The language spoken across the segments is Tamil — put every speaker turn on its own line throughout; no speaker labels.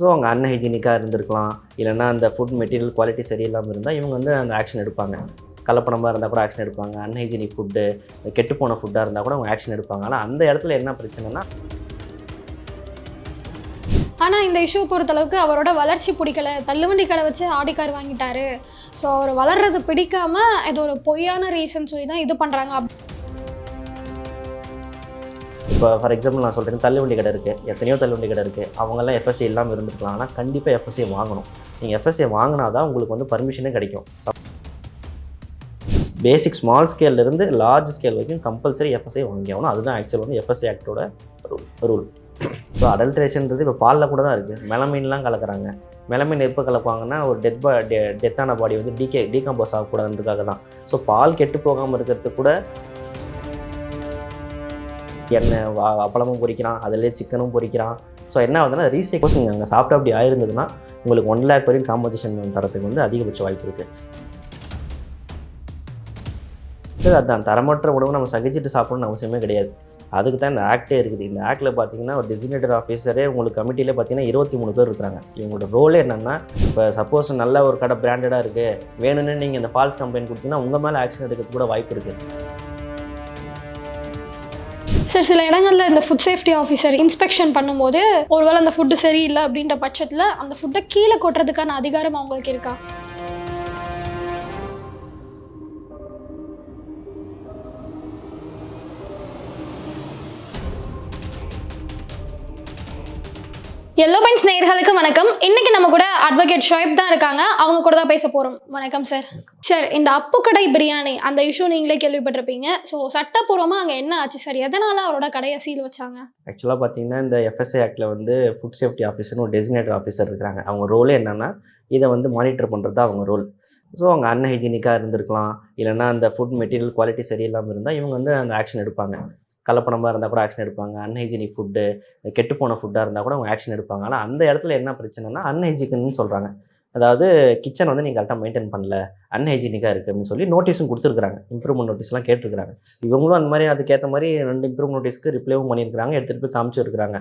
ஸோ அவங்க அன்ஹைஜீனிக்காக இருந்திருக்கலாம். இல்லைன்னா அந்த ஃபுட் மெட்டீரியல் குவாலிட்டி சரியில்லாமல் இருந்தால் இவங்க வந்து அந்த ஆக்ஷன் எடுப்பாங்க. கலப்படமாக இருந்தால் கூட ஆக்ஷன் எடுப்பாங்க. அன்ஹைஜீனிக் ஃபுட்டு கெட்டுப்போன ஃபுட்டாக இருந்தால் கூட அவங்க ஆக்ஷன் எடுப்பாங்க. ஆனால் அந்த இடத்துல என்ன பிரச்சனைனா
ஆனால் இந்த இஷ்யூ பொறுத்தளவுக்கு அவரோட வளர்ச்சி பிடிக்கல. தள்ளுவண்டி கடை வச்சு ஆடிக்கார் வாங்கிட்டாரு. ஸோ அவர் வளர்றது பிடிக்காமல் இது ஒரு பொய்யான ரீசன் சொல்லி தான் இது பண்ணுறாங்க
இப்போ ஃபார் எக்ஸாம்பிள் நான் சொல்கிறேன் தள்ளுவண்டி கடை இருக்குது எத்தனையோ தள்ளுவண்டி கடை இருக்குது அவங்கெல்லாம் எஃப்எஸ்சி இல்லாமல் இருந்துருக்கலாம். ஆனால் கண்டிப்பாக எஃப்எஸ்சி வாங்கணும். நீங்கள் எஃப்எஸ்சி வாங்கினா தான் உங்களுக்கு வந்து பர்மிஷனே கிடைக்கும். பேசிக் ஸ்மால் ஸ்கேல்லேருந்து லார்ஜ் ஸ்கேல் வரைக்கும் கம்பல்சரி எஃப்எஸ்ஐ வாங்கி ஆகணும். அதுதான் ஆக்சுவல் வந்து எஃப்எஸ்ஐ ஆக்டோட ரூல் இப்போ அடல்ட்ரேஷன்றது இப்போ பாலில் கூட தான் இருக்குது மெலமீன்லாம் கலக்குறாங்க. மெலமீன் எப்போ கலப்பாங்கன்னா ஒரு டெத் பா டெ டெத்தான பாடி வந்து டீகே டீகம்போஸ் ஆகக்கூடாதுன்றதுக்காக தான். ஸோ பால் கெட்டு போகாமல் இருக்கிறதுக்கு கூட எண்ணெய் அப்பளமும் பொரிக்கிறான் அதிலே சிக்கனும் பொரிக்கிறான். ஸோ என்ன ஆகுதுன்னா ரீசைக்கோஸ் நீங்கள் அங்கே சாப்பிட்டு அப்படி ஆயிருந்ததுன்னா உங்களுக்கு ஒன் லேக் வரையும் காம்படிஷன் தரத்துக்கு வந்து அதிகபட்ச வாய்ப்பு இருக்குது இது அதான். தரமற்ற உணவு நம்ம சகிச்சுட்டு சாப்பிடணும்னு அவசியமே கிடையாது. அதுக்கு தான் இந்த ஆக்டே இருக்குது. இந்த ஆக்டில் பார்த்தீங்கன்னா ஒரு டெசிக்னேட்டட் ஆஃபீஸரே உங்களுக்கு கமிட்டியில் பார்த்தீங்கன்னா இருபத்தி மூணு பேர் இருக்கிறாங்க. இவங்களோட ரோலே என்னென்னா இப்போ சப்போஸ் நல்ல ஒரு கடை பிராண்டடாக இருக்குது வேணும்னு நீங்கள் இந்த ஃபால்ஸ் கம்ப்ளைண்ட் கொடுத்தீங்கன்னா உங்கள் மேலே ஆக்ஷன் எடுக்கிறதுக்கு கூட வாய்ப்பு இருக்குது
சார் சில இடங்களில் இந்த ஃபுட் சேஃப்டி ஆஃபீஸர் இன்ஸ்பெக்ஷன் பண்ணும்போது ஒருவேளை அந்த ஃபுட்டு சரியில்லை அப்படின்ற பட்சத்தில் அந்த ஃபுட்டை கீழே கொட்டுறதுக்கான அதிகாரம் அவங்களுக்கு இருக்கா? எல்லோ பென்ஸ் நேயர்களுக்கு வணக்கம். இன்னைக்கு நம்ம கூட அட்வொகேட் ஷோயப் தான் இருக்காங்க. அவங்க கூட தான் பேச போறோம். வணக்கம் சார் சார் இந்த அப்பு கடை பிரியாணி அந்த இஷ்யூ நீங்களே கேள்விப்பட்டிருப்பீங்க. ஸோ சட்டப்பூர்வமாக அங்கே என்ன ஆச்சு? சார் எதனால அவரோட கடையை சீல் வச்சாங்க?
ஆக்சுவலாக பார்த்தீங்கன்னா இந்த எஃப்எஸ்ஐ ஆக்டில் வந்து ஃபுட் சேஃப்டி ஆஃபீஸர்னு ஒரு டெசிக்னேட்டட் ஆஃபீஸர் இருக்கிறாங்க அவங்க ரோலே என்னென்னா இதை வந்து மானிட்டர் பண்ணுறது தான் அவங்க ரோல் ஸோ அவங்க அன்ஹைஜீனிக்காக இருந்திருக்கலாம். இல்லைன்னா அந்த ஃபுட் மெட்டீரியல் குவாலிட்டி சரியில்லாமல் இருந்தால் இவங்க வந்து அந்த ஆக்ஷன் எடுப்பாங்க. கலப்படமாக இருந்தால் கூட ஆக்ஷன் எடுப்பாங்க. அன்ஹைஜீனிக் ஃபுட்டு கெட்டுப்போன ஃபுட்டாக இருந்தால் கூட அவங்க ஆக்ஷன் எடுப்பாங்க. ஆனால் அந்த இடத்துல என்ன பிரச்சனைனா அன்ஹைஜிக்கன்னு சொல்கிறாங்க அதாவது கிச்சன் வந்து நீங்கள் கரெக்டாக மெயின்டைன் பண்ணல அன்ஹைஜீனிக்காக இருக்குது அப்படின்னு சொல்லி நோட்டீஸும் கொடுத்துருக்காங்க இம்ப்ரூவ்மெண்ட் நோட்டீஸ்லாம் கேட்டிருக்காங்க இவங்களும் அந்த மாதிரி அதுக்கேற்ற மாதிரி ரெண்டு இம்ப்ரூவ்மெண்ட் நோட்டீஸ்க்கு ரிப்ளைவும் பண்ணியிருக்காங்க எடுத்துகிட்டு போய் காமிச்சிருக்கிறாங்க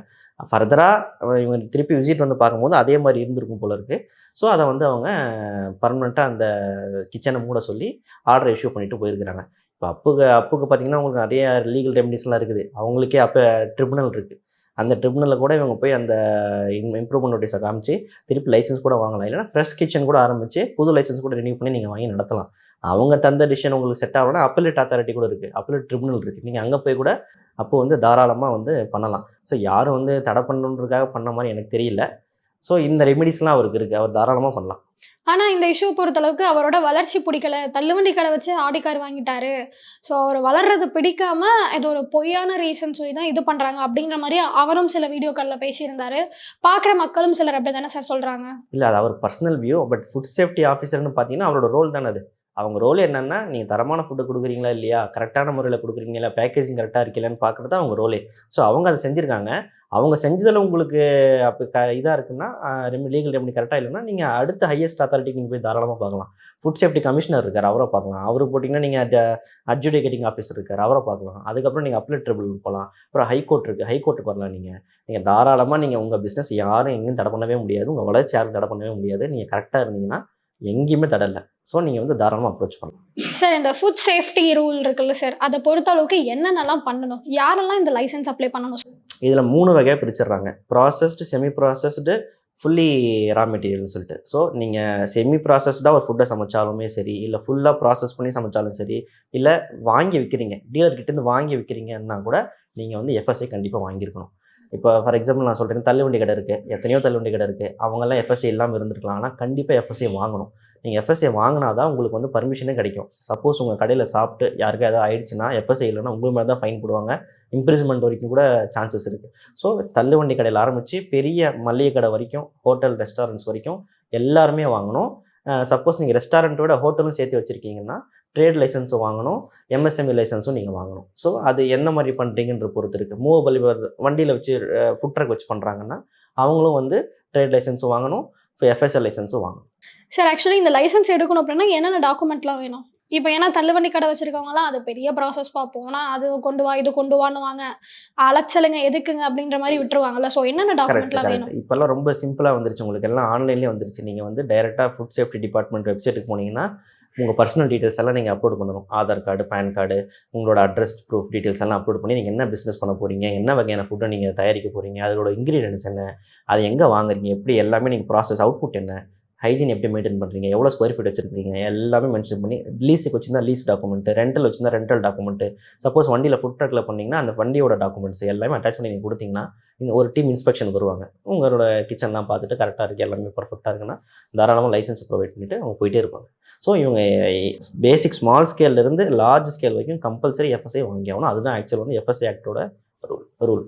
ஃபர்தராக இவங்க திருப்பி விசிட் வந்து பார்க்கும்போது அதே மாதிரி இருந்திருக்கும் போல இருக்குது ஸோ அதை வந்து அவங்க பர்மனெண்ட்டாக அந்த கிச்சனை மூட சொல்லி ஆர்டர் இஷ்யூ பண்ணிட்டு போயிருக்கிறாங்க. இப்போ அப்புக்கு அப்புக்கு பார்த்தீங்கன்னா உங்களுக்கு நிறைய லீகல் ரெமடிஸ்லாம் இருக்குது. அவங்களுக்கே அப்போ ட்ரிபுனல் இருக்குது அந்த ட்ரிபுனலில் கூட இவங்க போய் அந்த இம்ப்ரூவ்மெண்ட் நோட்டீஸை காமிச்சு திருப்பி லைசன்ஸ் கூட வாங்கலாம். இல்லைன்னா ஃப்ரெஷ் கிச்சன் கூட ஆரம்பிச்சு புது லைசன்ஸ் கூட ரினியூ பண்ணி நீங்கள் வாங்கி நடத்தலாம். அவங்க தந்த டிசிஷன் உங்களுக்கு செட் ஆகலன்னா அப்பலேட் அத்தாரிட்டி கூட இருக்குது அப்பலேட் ட்ரிபுனல் இருக்குது நீங்கள் அங்கே போய் கூட அப்போ வந்து தாராளமாக வந்து பண்ணலாம். ஸோ யாரும் வந்து தடை பண்ணணுன்றதுக்காக பண்ண மாதிரி எனக்கு தெரியல. ஸோ இந்த ரெமிடிஸ்லாம் அவருக்கு இருக்குது அவர் தாராளமாக பண்ணலாம்.
ஆனால் இந்த இஷ்யூ பொறுத்தளவுக்கு அவரோட வளர்ச்சி பிடிக்கல. தள்ளுவண்டி கடை வச்சு ஆடிக்கார் வாங்கிட்டாரு. ஸோ அவர் வளர்றது பிடிக்காம இது ஒரு பொய்யான ரீசன் சொல்லி தான் இது பண்ணுறாங்க அப்படிங்கிற மாதிரி அவரும் சில வீடியோக்களில் பேசியிருந்தாரு. பார்க்குற மக்களும் சிலர் அப்படி தானே சார் சொல்கிறாங்க
இல்லை அது அவர் personal view but food safety ஆஃபீஸர்னு பார்த்தீங்கன்னா அவரோட ரோல் தானே அது. அவங்க ரோல் என்னென்னா நீங்கள் தரமான ஃபுட்டு கொடுக்குறீங்களா இல்லையா? கரெக்டான முறையில் கொடுக்குறீங்களா பேக்கேஜிங் கரெக்டாக இருக்கலான்னு பார்க்குறது அவங்க ரோலே ஸோ அவங்க அதை செஞ்சுருக்காங்க. அவங்க செஞ்சதில் உங்களுக்கு அப்போ க இதாக இருக்குன்னா ரெமி லீகல் ரெமடி கரெக்டாக இல்லைன்னா நீங்கள் அடுத்த ஹையஸ்ட் அத்தாரிட்டிக்கு நீங்கள் போய் தாராளமாக பார்க்கலாம். ஃபுட் சேஃப்டி கமிஷனர் இருக்கார் அவரை பார்க்கலாம். அவர் போட்டிங்கன்னா நீங்கள் அட்ஜுடிகேட்டிங் ஆஃபீஸர் இருக்கார் அவரை பார்க்கலாம். அதுக்கப்புறம் நீங்கள் அப்ளேட் ட்ரிபிள் போகலாம் அப்புறம் ஹைகோர்ட் இருக்குது ஹைகோர்ட்டுக்கு வரலாம் நீங்கள் நீங்கள் தாராளமாக நீங்கள் உங்கள் பிஸ்னஸ் யாரும் எங்கேயும் தடை பண்ணவே முடியாது. உங்கள் வளர்ச்சி யாரும் தடை பண்ணவே முடியாது. நீங்கள் கரெக்டாக இருந்தீங்கன்னா எங்கேயுமே தடை இல்லை. ஸோ நீங்கள் வந்து தாராளமாக அப்ரோச் பண்ணலாம்.
சார் இந்த ஃபுட் சேஃப்டி ரூல் இருக்குல்ல சார் அதை பொறுத்த அளவுக்கு என்னென்னலாம் பண்ணணும்? யாரெல்லாம் இந்த லைசன்ஸ் அப்ளை பண்ணணும் sir?
இதில் மூணு வகையாக பிரிச்சிடுறாங்க. Processed semi processed fully raw மெட்டீரியல்னு சொல்லிட்டு. ஸோ நீங்கள் செமி ப்ராசஸ்டாக ஒரு ஃபுட்டை சமைச்சாலுமே சரி இல்லை ஃபுல்லாக ப்ராசஸ் பண்ணி சமைச்சாலும் சரி இல்லை வாங்கி விற்கிறீங்க டீலர்கிட்டேருந்து வாங்கி விற்கிறீங்கன்னா கூட நீங்கள் வந்து எஃப்எஸ்ஐ கண்டிப்பாக வாங்கியிருக்கணும். இப்போ ஃபார் எக்ஸாம்பிள் நான் சொல்கிறேன் தள்ளுவண்டி கடை இருக்குது எத்தனையோ தள்ளுவண்டி கடை இருக்குது அவங்கெல்லாம் எஃப்எஸ்ஐ இல்லாமல் இருந்திருக்கலாம் ஆனால் கண்டிப்பாக எஃப்எஸ்ஐ வாங்கணும். நீங்கள் எஃப்எஸ்ஏ வாங்கினா தான் உங்களுக்கு வந்து பர்மிஷனே கிடைக்கும். சப்போஸ் உங்கள் கடையில் சாப்பிட்டு யாருக்கா ஏதாவது ஆயிடுச்சுன்னா எஃப்எஸ்ஏ இல்லைன்னா உங்கள் மேலே தான் ஃபைன் போடுவாங்க. இம்ப்ரிஸ்மெண்ட் வரைக்கும் கூட சான்சஸ் இருக்குது ஸோ தள்ளுவண்டி கடையில் ஆரம்பித்து பெரிய மளிகை கடை வரைக்கும் ஹோட்டல் ரெஸ்டாரண்ட்ஸ் வரைக்கும் எல்லாருமே வாங்கணும். சப்போஸ் நீங்கள் ரெஸ்டாரண்ட்டோட ஹோட்டலும் சேர்த்து வச்சுருக்கீங்கன்னா ட்ரேட் லைசன்ஸும் வாங்கணும் எம்எஸ்எம்இ லைசன்ஸும் நீங்கள் வாங்கணும். ஸோ அது என்ன மாதிரி பண்ணுறீங்கன்ற பொறுத்து இருக்குது மூவபிள் வண்டியில் வச்சு ஃபுட் ட்ரக் வச்சு பண்ணுறாங்கன்னா அவங்களும் வந்து ட்ரேட் லைசன்ஸும் வாங்கணும். இப்போ எஃப்எஸ்எல் லைசன்ஸும் வாங்கணும்.
சார் ஆக்சுவலி இந்த லைசன்ஸ் எடுக்கணும் அப்படின்னா என்னென்ன டாக்குமெண்ட்லாம் வேணும்? இப்போ ஏன்னா தள்ளுவண்டி கடை வச்சிருக்கவங்கலாம் அது பெரிய ப்ராசஸ் பார்ப்போம்னா அது கொண்டு வா இது கொண்டு வான்னுவாங்க அலைச்சலுங்க எதுக்குங்க அப்படின்ற மாதிரி விட்டுருவாங்கல்ல. ஸோ என்னென்ன டாக்குமெண்ட்லாம் வேணும்?
இப்போல்லாம் ரொம்ப சிம்பிளாக வந்துருச்சு. உங்களுக்கு எல்லாம் ஆன்லைன்லேயே வந்துருச்சு. நீங்கள் வந்து டைரெக்டாக ஃபுட் சேஃப்டி டிபார்ட்மெண்ட் வெப்சைட்டுக்கு போனீங்கன்னா உங்கள் பர்சனல் டீட்டெயில்ஸ் எல்லாம் நீங்கள் அப்லோட் பண்ணணும். ஆதார் கார்டு பேன் கார்டு உங்களோட அட்ரஸ் ப்ரூஃப் டீட்டெயில்ஸ் எல்லாம் அப்லோட் பண்ணி நீங்கள் என்ன பிஸ்னஸ் பண்ண போகிறீங்க என்ன வகையான ஃபுட்டை நீங்கள் தயாரிக்க போகிறீங்க அதோட இன்க்ரீடியன்ஸ் என்ன அது எங்கே வாங்குறீங்க எப்படி எல்லாமே நீங்கள் ப்ராசஸ் அவுட்புட் என்ன ஹைஜீன் எப்படி மெயின்டைன் பண்ணுறீங்க எவ்வளோ ஸ்கொயர் ஃபீட் வச்சுருக்கீங்க? எல்லாமே மென்ஷன் பண்ணி லீஸுக்கு வச்சிருந்தா லீஸ் டாக்குமெண்ட்டு ரெண்டல் வச்சிருந்தா ரெண்டல் டாக்குமெண்ட்டு சப்போஸ் வண்டியில் ஃபுட் ட்ரக்கில் பண்ணிங்கன்னா அந்த வண்டியோட டாக்குமெண்ட்ஸ் எல்லாமே அட்டாச் பண்ணி நீங்கள் கொடுத்தீங்கன்னா இந்த ஒரு டீம் இன்ஸ்பெக்ஷன் வருவாங்க. உங்களோட கிச்சன்லாம் பார்த்துட்டு கரெக்டாக இருக்குது எல்லாமே பர்ஃபெக்டாக இருக்குன்னா தாராளமாக லைசன்ஸ் ப்ரொவைட் பண்ணிவிட்டு அவங்க போயிட்டே இருப்பாங்க. ஸோ இவங்க பேசிக் ஸ்மால் ஸ்கேல்லேருந்து லார்ஜ் ஸ்கேல் வரைக்கும் கம்பல்சரி எஃப்எஸ்ஐ வாங்கி ஆகணும். அதுதான் ஆக்சுவல் வந்து எஃப்எஸ்ஐ ஆக்டோட ரூல் ரூல்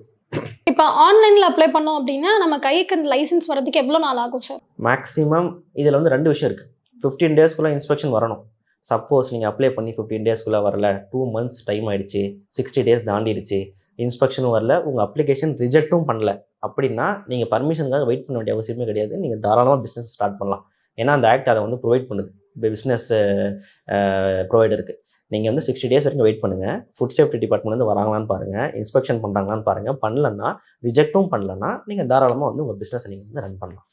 இப்போ ஆன்லைனில் அப்ளை பண்ணோம் அப்படின்னா நம்ம கைக்கு அந்த லைசன்ஸ் வரதுக்கு எவ்வளோ நாள் ஆகும் சார்
மேக்ஸிமம் இதில் வந்து ரெண்டு விஷயம் இருக்குது ஃபிஃப்டீன் டேஸ்க்குள்ளே இன்ஸ்பெக்ஷன் வரணும். சப்போஸ் நீங்கள் அப்ளை பண்ணி ஃபிஃப்டீன் டேஸ்க்குள்ளே வரல. டூ மந்த்ஸ் டைம் ஆயிடுச்சு. சிக்ஸ்டி டேஸ் தாண்டிடுச்சு. இன்ஸ்பெக்ஷனும் வரல. உங்கள் அப்ளிகேஷன் ரிஜெக்ட்டும் பண்ணல. அப்படின்னா நீங்கள் பர்மிஷனுக்காக வெயிட் பண்ண வேண்டிய அவசியமே கிடையாது. நீங்கள் தாராளமாக பிஸ்னஸ் ஸ்டார்ட் பண்ணலாம். ஏன்னா அந்த ஆக்ட் அதை வந்து ப்ரொவைட் பண்ணுது. இப்போ பிஸ்னஸ் ப்ரொவைடருக்கு நீங்கள் வந்து சிக்ஸ்டி டேஸ் வரைக்கும் வெயிட் பண்ணுங்கள் ஃபுட் சேஃப்டி டிபார்ட்மெண்ட்லேருந்து வராங்களான்னு பாருங்கள் இன்ஸ்பெக்ஷன் பண்ணுறாங்களான்னு பாருங்கள் பண்ணலன்னா ரிஜெக்ட்டும் பண்ணலன்னா நீங்கள் தாராளமாக வந்து உங்கள் பிஸ்னஸை நீங்கள் வந்து ரன் பண்ணலாம்.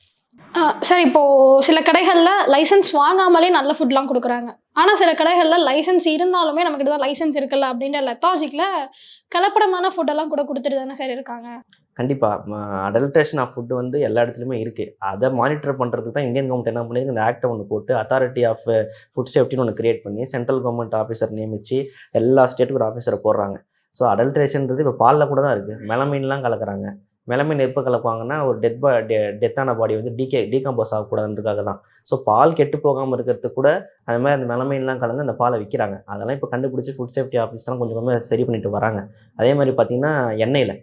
சார் இப்போ சில கடைகளில் லைசன்ஸ் வாங்காமலே நல்ல ஃபுட்லாம் கொடுக்குறாங்க. ஆனால் சில கடைகளில் லைசன்ஸ் இருந்தாலுமே நம்மக்கிட்ட தான் லைசன்ஸ் இருக்குல்ல அப்படின்ற லெத்தாஜிக்கில் கலப்படமான ஃபுட்டெல்லாம் கூட கொடுத்துட்டு தானே சார் இருக்காங்க?
கண்டிப்பாக அடல்ட்ரேஷன் ஆஃப் ஃபுட்டு வந்து எல்லா இடத்துலையுமே இருக்குது அதை மானிட்டர் பண்ணுறதுக்கு தான் இந்தியன் கவர்மெண்ட் என்ன பண்ணியிருக்கு? இந்த ஆக்டை ஒன்று போட்டு அத்தாரிட்டி ஆஃப் ஃபுட் சேஃப்டின்னு ஒன்று கிரியேட் பண்ணி சென்ட்ரல் கவர்மெண்ட் ஆஃபீஸர் நியமித்து எல்லா ஸ்டேட்டுக்கு ஒரு ஆஃபீஸரை போடுறாங்க. ஸோ அடல்ட்ரேஷன்றது இப்போ பாலில் கூட தான் இருக்குது மெலமைன்லாம் கலக்குறாங்க. மெலமைன் எப்போ கலக்குவாங்கன்னா ஒரு டெத் பா டெ டெத்தான பாடி வந்து டீகே டீகம்போஸ் ஆகக்கூடாதுன்றதுக்காக தான். ஸோ பால் கெட்டு போகாமல் இருக்கிறதுக்கு கூட அது மாதிரி அந்த மெலமைன்லாம் கலந்து அந்த பாலை விற்கிறாங்க அதெல்லாம் இப்போ கண்டுபிடிச்சி ஃபுட் சேஃப்டி ஆஃபீஸ்லாம் கொஞ்சம் கொஞ்சமாக சரி பண்ணிட்டு வராங்க. அதே மாதிரி பார்த்திங்கன்னா எண்ணெயில்.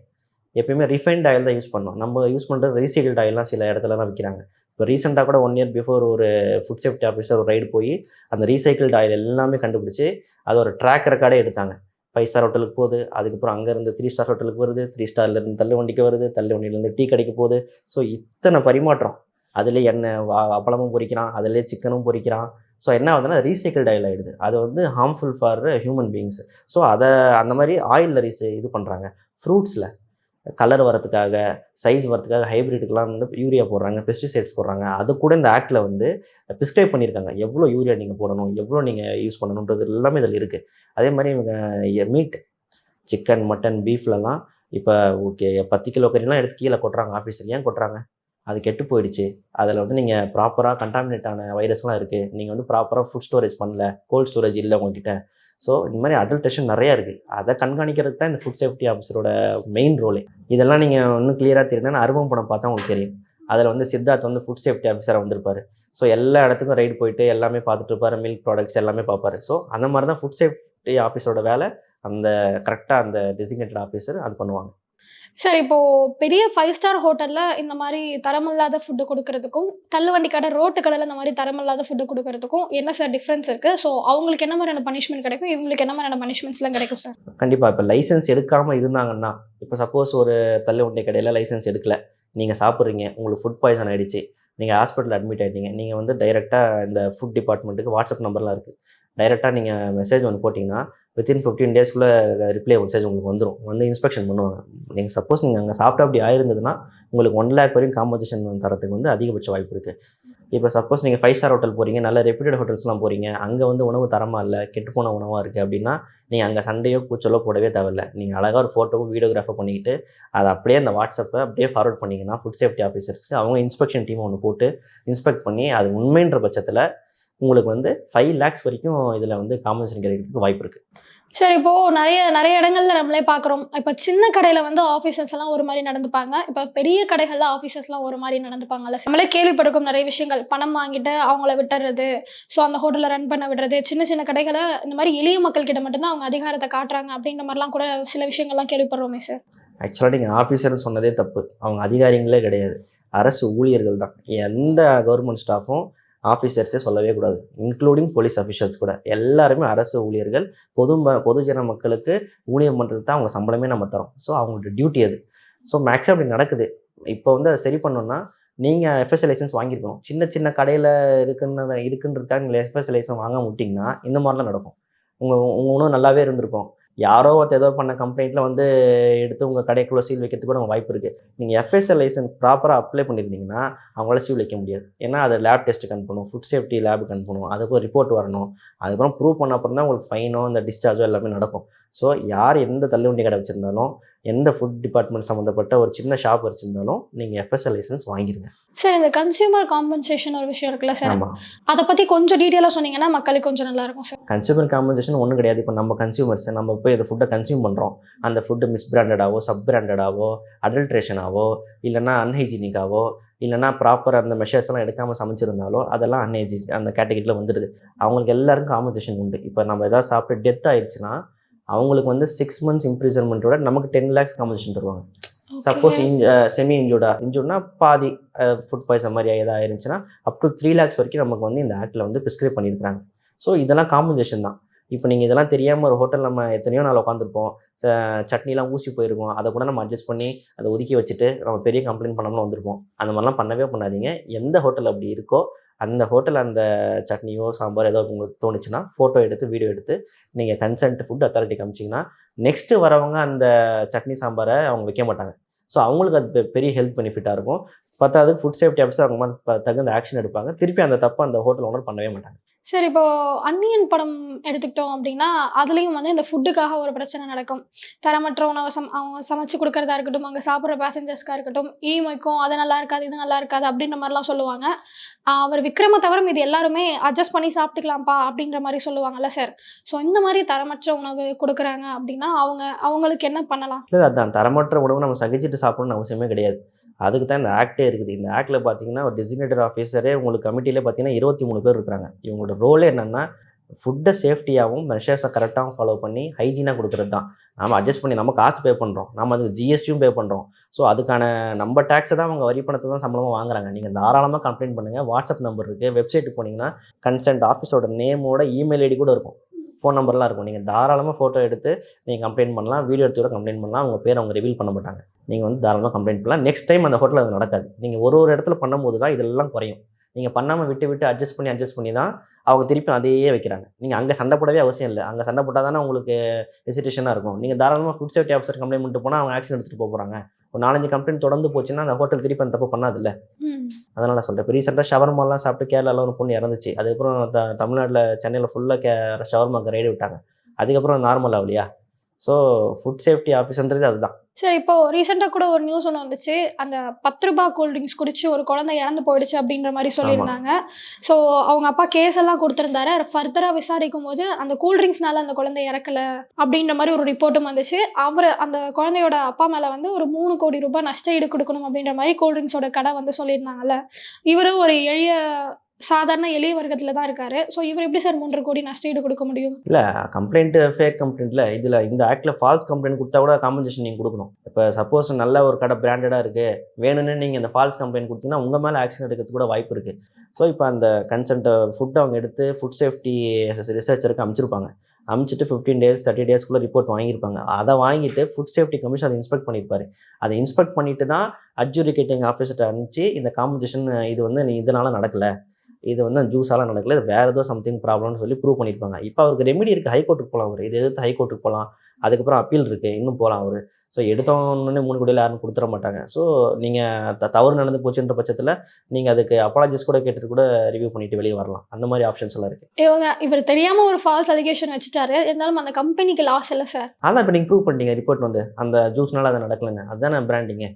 எப்பயுமே ரிஃபைன்ட் ஆயில் தான் யூஸ் பண்ணோம் நம்ம யூஸ் பண்ணுறது ரீசைக்கிள்ட் ஆயில்லாம் சில இடத்துலலாம் விற்கிறாங்க இப்போ ரீசெண்டாக கூட ஒன் இயர் பிஃபோர் ஒரு ஃபுட் சேஃப்டி ஆஃபீஸர் ஒரு ரைடு போய் அந்த ரீசைக்கிள்ட் ஆயில் எல்லாமே கண்டுபிடிச்சி அது ஒரு ட்ராக் ரெக்கார்டே எடுத்தாங்க. ஃபைவ் ஸ்டார் ஹோட்டலுக்கு போகுது அதுக்கப்புறம் அங்கேருந்து த்ரீ ஸ்டார் ஹோட்டலுக்கு வருது த்ரீ ஸ்டார்லேருந்து தள்ளு வண்டிக்கு வருது தள்ளு வண்டியிலேருந்து டீ கடைக்கு போகுது. ஸோ இத்தனை பரிமாற்றம். அதிலே எண்ணெய் அப்பளமும் பொரிக்கிறான் அதிலே சிக்கனும் பொரிக்கிறான். ஸோ என்ன ஆகுதுன்னா ரீசைக்கிள்ட் ஆயில் ஆகிடுது அது வந்து harmful for human beings so அதை அந்த மாதிரி ஆயிலில் ரீசை இது பண்ணுறாங்க ஃப்ரூட்ஸில் கலர் வரதுக்காக சைஸ் வரதுக்காக ஹைப்ரிட்டுக்கெலாம் வந்து யூரியா போடுறாங்க பெஸ்டிசைட்ஸ் போடுறாங்க. அது கூட இந்த ஆக்டில் வந்து ப்ரிஸ்கிரைப் பண்ணியிருக்காங்க. எவ்வளோ யூரியா நீங்கள் போடணும் எவ்வளோ நீங்கள் யூஸ் பண்ணணுன்றது எல்லாமே இதில் இருக்குது அதே மாதிரி இவங்க மீட் சிக்கன் மட்டன் பீஃப்லலாம் இப்போ ஓகே பத்து கிலோ கறிலாம் எடுத்து கீழே கொட்டுறாங்க ஆஃபீஸில் ஏன் கொட்டுறாங்க? அது கெட்டு போயிடுச்சு. அதில் வந்து நீங்கள் ப்ராப்பராக கண்டாமினேட் ஆன வைரஸ்லாம் இருக்குது நீங்கள் வந்து ப்ராப்பராக ஃபுட் ஸ்டோரேஜ் பண்ணல கோல்ட் ஸ்டோரேஜ் இல்லை உங்ககிட்ட. ஸோ இந்த மாதிரி அடல்ட்ரேஷன் நிறையா இருக்குது அதை கண்காணிக்கிறதுக்கு தான் இந்த ஃபுட் சேஃப்டி ஆஃபீஸரோட மெயின் ரோலே இதெல்லாம் நீங்கள் இன்னும் கிளியராக தெரியணும்னா அருவம் படம் பார்த்தா உங்களுக்கு தெரியும். அதில் வந்து சித்தார்த் வந்து ஃபுட் சேஃப்டி ஆஃபீஸராக வந்திருப்பார். ஸோ எல்லா இடத்துக்கும் ரைடு போயிட்டு எல்லாமே பார்த்துட்டு இருப்பார். மில்க் ப்ராடக்ட்ஸ் எல்லாமே பார்ப்பார். ஸோ அந்த மாதிரி தான் ஃபுட் சேஃப்டி ஆஃபீஸரோட வேலை. அந்த கரெக்டாக அந்த டெசிக்னேட்டட் ஆஃபீஸர் அது பண்ணுவாங்க.
சார் இப்போ பெரிய ஃபைவ் ஸ்டார் ஹோட்டல்ல இந்த மாதிரி தரமில்லாத ஃபுட்டு கொடுக்கறதுக்கும் தள்ளுவண்டி கடை ரோட்டு கடையில் இந்த மாதிரி தரமில்லாத ஃபுட்டு கொடுக்கறதுக்கும் என்ன சார் டிஃப்ரென்ஸ் இருக்கு? ஸோ அவங்களுக்கு என்ன மாதிரியான பனிஷ்மெண்ட் கிடைக்கும்? இவங்களுக்கு என்ன மாதிரியான பனிஷ்மெண்ட்ஸ்லாம் கிடைக்கும் சார்
கண்டிப்பாக இப்போ லைசன்ஸ் எடுக்காமல் இருந்தாங்கன்னா இப்போ சப்போஸ் ஒரு தள்ளுவண்டி கடையில் லைசன்ஸ் எடுக்கல. நீங்கள் சாப்பிட்றீங்க உங்களுக்கு ஃபுட் பாய்சன் ஆகிடுச்சு நீங்கள் ஹாஸ்பிட்டல் அட்மிட் ஆகிட்டீங்க நீங்கள் வந்து டைரெக்டாக இந்த ஃபுட் டிபார்ட்மெண்ட்டுக்கு வாட்ஸ்அப் நம்பர்லாம் இருக்குது டைரெக்டாக நீங்கள் மெசேஜ் ஒன்று போட்டிங்கன்னா வித்தின் ஃபிஃப்டீன் டேஸ்க்குள்ளே ரிப்ளை மெசேஜ் உங்களுக்கு வந்துடும் வந்து இன்ஸ்பெக்ஷன் பண்ணுவாங்க. நீங்கள் சப்போஸ் நீங்கள் அங்கே சாப்பிட்டா அப்படி ஆயிருந்ததுன்னா உங்களுக்கு ஒன் லேக் வரையும் காம்பன்சேஷன் தரத்துக்கு வந்து அதிகபட்ச வாய்ப்பு இருக்குது இப்போ சப்போஸ் நீங்கள் ஃபைவ் ஸ்டார் ஹோட்டல் போகிறீங்க நல்ல ரெப்யூட்டட் ஹோட்டல்ஸ்லாம் போகிறீங்க அங்கே வந்து உணவு தரமாக இல்லை கெட்டுப்போன உணவாக இருக்குது அப்படின்னா நீங்கள் அங்கே சண்டையோ கூச்சலோ போடவே தேவையில்ல. நீங்கள் அழகாக ஒரு ஃபோட்டோவோ வீடியோகிராஃபை பண்ணிக்கிட்டு அதை அப்படியே அந்த வாட்ஸ்அப்பை அப்படியே ஃபார்வர்ட் பண்ணிங்கன்னா ஃபுட் சேஃப்டி ஆஃபீஸர்ஸ்க்கு அவங்க இன்ஸ்பெக்ஷன் டீம் ஒன்று போட்டு இன்ஸ்பெக்ட் பண்ணி அது உண்மைன்ற பட்சத்தில் உங்களுக்கு வந்து ஃபைவ் லேக்ஸ் வரைக்கும் இதில் வந்து காம்பன்சேஷன் கிடைக்கிறதுக்கு வாய்ப்பு இருக்குது
சார் இப்போ நிறைய நிறைய இடங்கள்ல நம்மளே பார்க்குறோம். இப்போ சின்ன கடையில வந்து ஆஃபீஸர்ஸ் எல்லாம் ஒரு மாதிரி நடந்துப்பாங்க. இப்போ பெரிய கடைகள்ல ஆஃபீஸர்ஸ்லாம் ஒரு மாதிரி நடந்துப்பாங்கல்ல. நம்மளே கேள்விப்பட்டிருக்கோம் நிறைய விஷயங்கள். பணம் வாங்கிட்டு அவங்கள விட்டுறது ஸோ அந்த ஹோட்டலில் ரன் பண்ண விடுறது சின்ன சின்ன கடைகளை இந்த மாதிரி எளிய மக்கள் கிட்ட மட்டும்தான் அவங்க அதிகாரத்தை காட்டுறாங்க அப்படின்ற மாதிரிலாம் கூட சில விஷயங்கள்லாம் கேள்விப்படுறோமே சார்
ஆக்சுவலாக நீங்கள் ஆஃபீஸர்னு சொன்னதே தப்பு. அவங்க அதிகாரிங்களே கிடையாது. அரசு ஊழியர்கள் தான். எந்த கவர்மெண்ட் ஸ்டாஃபும் ஆஃபீஸர்ஸே சொல்லவே கூடாது. இன்க்ளூடிங் போலீஸ் அஃபிஷியல்ஸ் கூட. எல்லாருமே அரசு ஊழியர்கள் பொது ம- பொதுஜன மக்களுக்கு ஊழியம் பண்ணுறது தான் அவங்க சம்பளமே நம்ம தரோம். ஸோ அவங்களோட டியூட்டி அது. ஸோ மேக்ஸிமம் அப்படி நடக்குது. இப்போ வந்து அதை சரி பண்ணோன்னா நீங்கள் எஃப்எஸ்எல் லைசன்ஸ் வாங்கியிருக்கணும். சின்ன சின்ன கடையில் இருக்குன்னு இருக்குன்றதுக்காக நீங்கள் எஃப்எஸ்எல் லைசன்ஸ் வாங்க விட்டிங்கன்னா இந்த மாதிரிலாம் நடக்கும். உங்கள் உங்கள் உணவு நல்லாவே இருந்திருக்கும். யாரோ ஒருத்தர் ஏதோ பண்ண கம்ப்ளைண்ட்டில் வந்து எடுத்து உங்கள் கடைக்குள்ளே சீல் வைக்கிறதுக்கு கூட வாய்ப்பு இருக்குது நீங்கள் எஃப்எஸ்எல் லைசன்ஸ் ப்ராப்பராக அப்ளை பண்ணியிருந்தீங்கன்னா அவங்களால சீல் வைக்க முடியாது. ஏன்னா அது லேப் டெஸ்ட்டுக்கு அனுப்பணும் ஃபுட் சேஃப்டி லேபுக்கு அனுப்பணும் அதுக்கு ஒரு ரிப்போர்ட் வரணும் அதுக்கப்புறம் ப்ரூவ் பண்ண அப்புறம் தான் உங்களுக்கு ஃபைனோ இந்த டிஸ்சார்ஜோ எல்லாமே நடக்கும். ஸோ யார் எந்த தள்ளுவண்டி கடை வச்சுருந்தாலும் எந்த ஃபுட் டிபார்ட்மெண்ட் சம்மந்தப்பட்ட ஒரு சின்ன ஷாப் வச்சுருந்தாலும் நீங்கள் எஃப்எஸ்எல் லைசன்ஸ் வாங்கிடுங்க
சார் இந்த கன்சியூமர் காம்பன்சேஷன் ஒரு விஷயம் இருக்குல்ல சார் அதை பற்றி கொஞ்சம் டீட்டெயிலாக சொன்னீங்கன்னா மக்களுக்கு கொஞ்சம் நல்லா இருக்கும் சார்
கன்சியூமர் காம்பன்சேஷன் ஒன்றும் கிடையாது. இப்போ நம்ம கன்சியூமர்ஸ் நம்ம போய் இந்த ஃபுட்டை கன்சியூம் பண்ணுறோம் அந்த ஃபுட்டு மிஸ் பிராண்டடாவோ சப் பிராண்டடாவோ அடல்ட்ரேஷனாவோ இல்லைன்னா அன்ஹைஜீனிக்காவோ இல்லைன்னா ப்ராப்பர் அந்த மெஷர்ஸ் எல்லாம் எடுக்காமல் சமைச்சிருந்தாலோ அதெல்லாம் அன்ஹைஜீனிக் அந்த கேட்டகரியில் வந்துடுது அவங்களுக்கு எல்லாருக்கும் காம்பன்சேஷன் உண்டு. இப்போ நம்ம எதாவது சாப்பிட்டு டெத் ஆயிடுச்சுன்னா அவங்களுக்கு வந்து சிக்ஸ் மந்த்ஸ் இம்ப்ரிசன்மெண்ட்டோட நமக்கு டென் லேக்ஸ் காம்பன்சேஷன் தருவாங்க. சப்போஸ் இன்ஜ் செமி இன்ஜூர்டா இன்ஜூர்னா பாதி ஃபுட் பாய்சன் மாதிரி ஏதாவது இருந்துச்சுன்னா அப் டு த்ரீ லேக்ஸ் வரைக்கும் நமக்கு வந்து இந்த ஆக்டில் வந்து ப்ரிஸ்கிரைப் பண்ணியிருக்காங்க ஸோ இதெல்லாம் காம்பன்சேஷன் தான். இப்போ நீங்கள் இதெல்லாம் தெரியாமல் ஒரு ஹோட்டல் நம்ம எத்தனையோ நாள் உட்காந்துருப்போம் சட்னிலாம் ஊசி போயிருக்கும். அதை கூட நம்ம அட்ஜஸ்ட் பண்ணி அதை ஒதுக்கி வச்சுட்டு நம்ம பெரிய கம்ப்ளைண்ட் பண்ணாமல் வந்திருப்போம். அந்த மாதிரிலாம் பண்ணவே பண்ணாதீங்க. எந்த ஹோட்டல் அப்படி இருக்கோ அந்த ஹோட்டல் அந்த சட்னியோ சாம்பார் ஏதோ உங்களுக்கு தோணுச்சுன்னா ஃபோட்டோ எடுத்து வீடியோ எடுத்து நீங்கள் கன்சென்ட் ஃபுட் அத்தாரிட்டி காமிச்சிங்கன்னா நெக்ஸ்ட்டு வரவங்க அந்த சட்னி சாம்பாரை அவங்க வைக்க மாட்டாங்க. ஸோ அவங்களுக்கு அது பெரிய ஹெல்த் பெனிஃபிட்டாக இருக்கும். பத்தாவது ஃபுட் சேஃப்டி ஆஃபீஸர் அவங்க தகுந்த ஆக்ஷன் எடுப்பாங்க. திருப்பி அந்த தப்பை அந்த ஹோட்டல் ஓனர் பண்ணவே மாட்டாங்க.
சரி இப்போ அன்னியன் படம் எடுத்துக்கிட்டோம் அப்படின்னா அதுலேயும் வந்து இந்த ஃபுட்டுக்காக ஒரு பிரச்சனை நடக்கும். தரமற்ற உணவை சம் அவங்க சமைச்சு கொடுக்கறதா இருக்கட்டும் அங்கே சாப்பிட்ற பேசஞ்சர்ஸ்க்காக இருக்கட்டும் ஈமைக்கும் அது நல்லா இருக்காது இது நல்லா இருக்காது அப்படின்ற மாதிரிலாம் சொல்லுவாங்க. அவர் விக்ரம தவிர இது எல்லாருமே அட்ஜஸ்ட் பண்ணி சாப்பிட்டுக்கலாம்ப்பா அப்படின்ற மாதிரி சொல்லுவாங்கல்ல சார். ஸோ இந்த மாதிரி தரமற்ற உணவு கொடுக்குறாங்க அப்படின்னா அவங்க அவங்களுக்கு என்ன பண்ணலாம்?
இல்லை அதான். தரமற்ற உணவு நம்ம சகிச்சுட்டு சாப்பிடணும்னு அவசியமே கிடையாது. அதுக்கு தான் இந்த ஆக்டே இருக்குது. இந்த ஆக்டில் பார்த்தீங்கன்னா ஒரு டெசிக்னேட்டட் ஆஃபீஸரே உங்களுக்கு கமிட்டிலே பார்த்தீங்கன்னா இருபத்தி மூணு பேர் இருக்கிறாங்க. இவங்களோட ரோலே என்னென்னா ஃபுட்டை சேஃப்டியாகவும் மெஷர்ஸை கரெக்டாகவும் ஃபாலோ பண்ணி ஹைஜீனாக கொடுக்குறது தான். நம்ம அட்ஜஸ்ட் பண்ணி நம்ம காசு பே பண்ணுறோம் நம்ம அதுக்கு ஜிஎஸ்டியும் பே பண்ணுறோம் ஸோ அதுக்கான நம்ம டேக்ஸை தான் அவங்க வரி பணத்தை தான் சம்பளமாக வாங்குறாங்க. நீங்கள் தாராளமாக கம்ப்ளைண்ட் பண்ணுங்கள் வாட்ஸ்அப் நம்பர் இருக்குது வெப்சைட்டுக்கு போனீங்கன்னா கன்சென்ட் ஆஃபீஸோட நேமோட இமெயில் ஐடி கூட இருக்கும். ஃபோன் நம்பர்லாம் இருக்கும். நீங்கள் தாராளமாக ஃபோட்டோ எடுத்து நீங்கள் கம்ப்ளைண்ட் பண்ணலாம். வீடியோ எடுத்து கூட கம்ப்ளைண்ட் பண்ணலாம். அவங்க பேர் அவங்க ரிவீல் பண்ண மாட்டாங்க. நீங்கள் வந்து தாராளமாக கம்ப்ளைண்ட் பண்ணலாம். நெக்ஸ்ட் டைம் அந்த ஹோட்டலில் அது நடக்காது. நீங்கள் ஒரு ஒரு இடத்துல பண்ணும்போது தான் இதெல்லாம் குறையும். நீங்கள் பண்ணாமல் விட்டு விட்டு அட்ஜஸ்ட் பண்ணி அட்ஜஸ்ட் பண்ணி தான் அவங்க திருப்பி அதையே வைக்கிறாங்க. நீங்கள் அங்கே சண்டை போடவே அவசியம் இல்லை. அங்கே சண்டை போட்டால் தானே உங்களுக்கு ஹெசிடேஷனாக இருக்கும். நீங்கள் தாராளமாக ஃபுட் சேஃப்டி ஆஃபீஸர் கம்ப்ளைண்ட் பண்ணிட்டு போனால் அவங்க ஆக்ஷன் எடுத்துகிட்டு போகிறாங்க ஒரு நாலஞ்சு கம்ப்ளைண்ட் தொடர்ந்து போச்சுன்னா அந்த ஹோட்டல் திருப்பி அந்த தப்பு பண்ணாதுல்ல? அதனால சொல்கிறேன் இப்போ ரீசெண்டாக ஷவர்மாலாம் சாப்பிட்டு கேரளாவில் ஒரு பொண்ணு இறந்துச்சு. அதுக்கப்புறம் த தமிழ்நாட்டில் சென்னையில் ஃபுல்லாக கே ஷவர்மாக்கு ரைடு விட்டாங்க. அதுக்கப்புறம் நார்மல் ஆகலையா ஸோ ஃபுட் சேஃப்டி ஆஃபீஸர்ன்றது அதுதான்.
சரி இப்போ ரீசெண்டாக கூட ஒரு நியூஸ் ஒன்று வந்துச்சு. அந்த பத்து ரூபாய் கூல்ட்ரிங்க்ஸ் குடிச்சு ஒரு குழந்தை இறந்து போயிடுச்சு அப்படின்ற மாதிரி சொல்லியிருந்தாங்க. ஸோ அவங்க அப்பா கேஸ் எல்லாம் கொடுத்துருந்தாரு. ஃபர்தராக விசாரிக்கும் போது அந்த கூல்ட்ரிங்க்ஸ்னால அந்த குழந்தை இறக்கல அப்படின்ற மாதிரி ஒரு ரிப்போர்ட்டும் வந்துச்சு. அவர் அந்த குழந்தையோட அப்பா மேலே வந்து ஒரு மூணு கோடி ரூபாய் நஷ்ட ஈடு கொடுக்கணும் அப்படின்ற மாதிரி கூல்ட்ரிங்க்ஸோட கடை வந்து சொல்லியிருந்தாங்கல்ல. இவரும் ஒரு எளிய சாதாரண எளிய வர்க்கத்தில் தான் இருக்காரு. ஸோ இவர் எப்படி சார் மூன்றரை கோடி நஷ்ட ஈடு கொடுக்க முடியும்?
இல்லை கம்ப்ளைண்ட்டு ஃபேக் கம்ப்ளைண்ட்டில் இதில் இந்த ஆக்டில் ஃபால்ஸ் கம்ப்ளைண்ட் கொடுத்தா கூட காம்பன்சேஷன் நீங்கள் கொடுக்கணும். இப்போ சப்போஸ் நல்ல ஒரு கடை பிராண்டடாக இருக்குது வேணும்னு நீங்கள் இந்த ஃபால்ஸ் கம்ப்ளைண்ட் கொடுத்தீங்கன்னா உங்கள் மேலே ஆக்ஷன் எடுக்கிறதுக்கு கூட வாய்ப்பு இருக்குது ஸோ இப்போ அந்த கன்சென்ட்டை ஃபுட் அவங்க எடுத்து ஃபுட் சேஃப்டி ரிசர்ச்சருக்கு அமைச்சிருப்பாங்க. அமிச்சிட்டு ஃபிஃப்டீன் டேஸ் தேர்ட்டி டேஸ்க்குள்ளே ரிப்போர்ட் வாங்கியிருப்பாங்க. அதை வாங்கிட்டு ஃபுட் சேஃப்டி கமிஷன் அதை இன்ஸ்பெக்ட் பண்ணியிருப்பாரு. அதை இன்ஸ்பெக்ட் பண்ணிட்டு தான் அட்ஜுடிகேட்டிங் ஆஃபீஸர்கிட்ட அனுப்பிச்சு இந்த காம்படிஷன் இது வந்து நீ இதனால் நடக்கலை. இது வந்து ஜூஸால நடக்கல. இது வேறு ஏதோ சம்திங் ப்ராப்ளம்னு சொல்லி ப்ரூவ் பண்ணியிருப்பாங்க இப்போ அவருக்கு ரெமெடி இருக்குது ஹைகோர்ட்டுக்கு போகலாம் அவர். இது எதிர்த்து ஹைகோர்ட்டுக்கு போகலாம் அதுக்கப்புறம் அப்பீல் இருக்குது இன்னும் போகலாம் அவர். ஸோ எடுத்தோன்னே மூணு கோடியில் யாரும் கொடுத்துட மாட்டாங்க. ஸோ நீங்கள் த தவறு நடந்து போச்சுன்ற பட்சத்தில் நீங்கள் அதுக்கு அப்பாலஜிஸ் கூட கேட்டுட்டு கூட ரிவ்யூ பண்ணிட்டு வெளியே வரலாம். அந்த மாதிரி ஆப்ஷன்ஸ் எல்லாம் இருக்குது
இவங்க இவர் தெரியாம ஒரு ஃபால்ஸ் அலிகேஷன் வச்சுட்டாரு. இருந்தாலும் அந்த கம்பெனிக்கு லாஸ் இல்லை சார்
அதான் இப்போ நீங்கள் ப்ரூவ் பண்ணிட்டீங்க. ரிப்போர்ட் வந்து. அந்த ஜூஸ்னால அது நடக்கலைன்னு. அதுதானே பிராண்டிங்க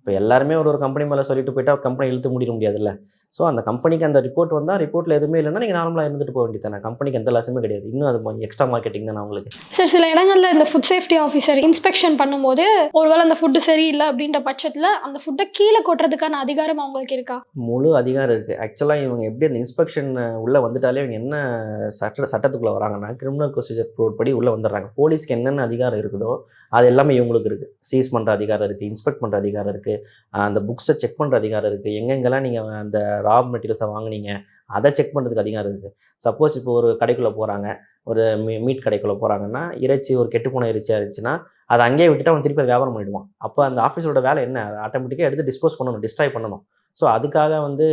இப்போ எல்லாருமே ஒரு ஒரு கம்பெனி மேலே சொல்லிட்டு போயிட்டா கம்பெனி இழுத்து முடிட முடியாதுல்ல. ஸோ அந்த கம்பெனிக்கு அந்த ரிப்போர்ட் வந்தால் ரிப்போர்ட்டில் எதுவுமே இல்லைன்னா நீங்கள் நார்மலாக இருந்துட்டு போக வேண்டியதானே கம்பெனிக்கு எந்த லாஸுமே கிடையாது. இன்னும் அது எக்ஸ்ட்ரா மார்க்கெட்டிங் தானே உங்களுக்கு.
சார் சில இடங்கள்ல இந்த ஃபுட் சேஃப்டி ஆஃபீஸர் இன்ஸ்பெக்ஷன் பண்ணும்போது ஒருவேளை அந்த ஃபுட்டு சரியில்லை அப்படின்ற பட்சத்தில் அந்த ஃபுட்டை கீழே கொட்டுறதுக்கான அதிகாரம் அவங்களுக்கு இருக்கா?
முழு அதிகாரம் இருக்குது ஆக்சுவலாக இவங்க எப்படி அந்த இன்ஸ்பெக்ஷன் உள்ளே வந்துட்டாலே இவங்க என்ன சட்ட சட்டத்துக்குள்ளே வராங்கன்னா கிரிமினல் ப்ரொசீஜர் கோட் படி உள்ளே வந்துடுறாங்க. போலீஸ்க்கு என்னென்ன அதிகாரம் இருக்குதோ அது எல்லாமே இவங்களுக்கு இருக்குது சீஸ் பண்ணுற அதிகாரம் இருக்குது இன்ஸ்பெக்ட் பண்ணுற அதிகாரம் இருக்குது அந்த புக்ஸை செக் பண்ணுற அதிகாரம் இருக்குது எங்கெங்கெல்லாம் நீங்கள் அந்த ரா மெட்டீரியல்ஸை வாங்குனீங்க அதை செக் பண்ணுறதுக்கு அதிகம் இருக்குது. சப்போஸ் இப்போ ஒரு கடைக்குள்ளே போகிறாங்க ஒரு மீ மீட் கடைக்குள்ளே போகிறாங்கன்னா இறைச்சி ஒரு கெட்டுப்போன இறைச்சியாக இருந்துச்சுன்னா அதை அங்கேயே விட்டுட்டு அவன் திருப்பி அதை வியாபாரம் பண்ணிடுவான். அப்போ அந்த ஆஃபீஸோட வேலை என்ன? ஆட்டோமேட்டிக்காக எடுத்து டிஸ்போஸ் பண்ணணும் டிஸ்ட்ராய் பண்ணணும். ஸோ அதுக்காக வந்து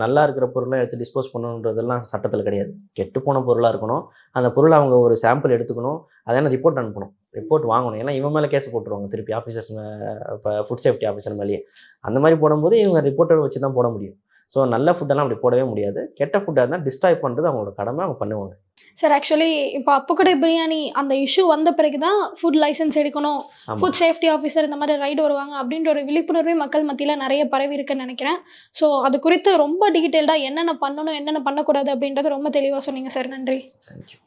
நல்லா இருக்கிற பொருளை எடுத்து டிஸ்போஸ் பண்ணணுன்றதெல்லாம் சட்டத்தில் கிடையாது. கெட்டு போன பொருளாக இருக்கணும் அந்த பொருளை அவங்க ஒரு சாம்பிள் எடுத்துக்கணும் அதெல்லாம் ரிப்போர்ட் அனுப்பணும். ரிப்போர்ட் வாங்கணும். ஏன்னா இவன் மேலே கேஸ் போட்டுருவாங்க திருப்பி ஆஃபீஸர்ஸ் இப்போ ஃபுட் சேஃப்டி ஆஃபீஸர் மேலேயே. அந்த மாதிரி போடும்போது இவங்க ரிப்போர்ட்டை வச்சு தான் போட முடியும். ஸோ நல்ல ஃபுட்டெல்லாம் அப்படி போடவே முடியாது. கெட்ட ஃபுட்டாக இருந்தால் டிஸ்ட்ராய் பண்ணுறது அவங்களோட கடமை அவங்க பண்ணுவாங்க.
சார் ஆக்சுவலி இப்போ அப்புக்கடை பிரியாணி அந்த இஷ்யூ வந்த பிறகு தான் ஃபுட் லைசன்ஸ் எடுக்கணும் ஃபுட் சேஃப்டி ஆஃபீஸர் இந்த மாதிரி ரைடு வருவாங்க அப்படின்ற ஒரு விழிப்புணர்வே மக்கள் மத்தியில் நிறைய பரவி இருக்குன்னு நினைக்கிறேன். ஸோ அது குறித்து ரொம்ப டீட்டெயில்டாக என்னென்ன பண்ணணும் என்னென்ன பண்ணக்கூடாது அப்படின்றது ரொம்ப தெளிவாக சொன்னீங்க சார் நன்றி.
தேங்க்யூ